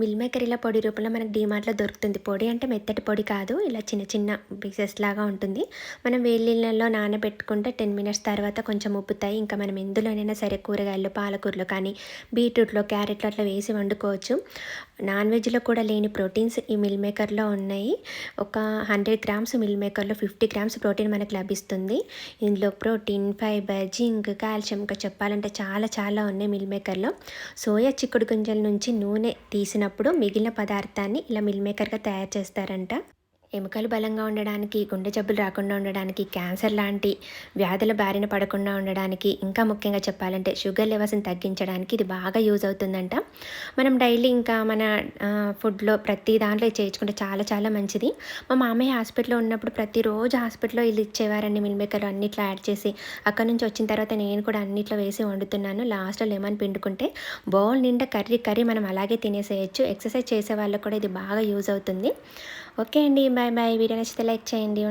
Meal maker ఇలా పొడి రూపంలో మనకు డీమార్ట్లో దొరుకుతుంది. పొడి అంటే మెత్తటి పొడి కాదు ఇలా చిన్న చిన్న పీసెస్ లాగా ఉంటుంది. మనం వేలిళ్ళల్లో నానబెట్టుకుంటే టెన్ మినిట్స్ తర్వాత కొంచెం ఉప్పుతాయి ఇంకా మనం ఎందులోనైనా సరే కూరగాయలు పాలకూరలో కానీ బీట్రూట్లో క్యారెట్లో అట్లా వేసి వండుకోవచ్చు. నాన్ వెజ్లో కూడా లేని ప్రోటీన్స్ ఈ మిల్ మేకర్లో ఉన్నాయి. ఒక హండ్రెడ్ గ్రామ్స్ మిల్ మేకర్లో ఫిఫ్టీ గ్రామ్స్ ప్రోటీన్ మనకు లభిస్తుంది. ఇందులో ప్రోటీన్ ఫైబర్ జింక్ కాల్షియం ఇంకా చెప్పాలంటే చాలా చాలా ఉన్నాయి మిల్ మేకర్లో. సోయా చిక్కుడు గింజల నుంచి నూనె తీసినప్పుడు మిగిలిన పదార్థాన్ని ఇలా మిల్ మేకర్గా తయారు చేస్తారంట. ఎముకలు బలంగా ఉండడానికి గుండె జబ్బులు రాకుండా ఉండడానికి క్యాన్సర్ లాంటి వ్యాధుల బారిన పడకుండా ఉండడానికి ఇంకా ముఖ్యంగా చెప్పాలంటే షుగర్ లెవెల్స్ని తగ్గించడానికి ఇది బాగా యూజ్ అవుతుందంట. మనం డైలీ ఇంకా మన ఫుడ్లో ప్రతి దాంట్లో చేయించుకుంటే చాలా చాలా మంచిది. మా మామయ్య హాస్పిటల్లో ఉన్నప్పుడు ప్రతిరోజు హాస్పిటల్లో వీళ్ళు ఇచ్చేవారండి మిల్మేకర్లు మేకర్ అన్నిట్లో యాడ్ చేసి. అక్కడ నుంచి వచ్చిన తర్వాత నేను కూడా అన్నిట్లో వేసి వండుతున్నాను. లాస్ట్లో లెమన్ పిండుకుంటే బౌల్ నిండా కర్రీ కర్రీ మనం అలాగే తినేసేయచ్చు. ఎక్సర్సైజ్ చేసే వాళ్ళకు కూడా ఇది బాగా యూజ్ అవుతుంది. ఓకే అండి బాయ్ బాయ్. వీడియో నచ్చితే లైక్ చేయండి.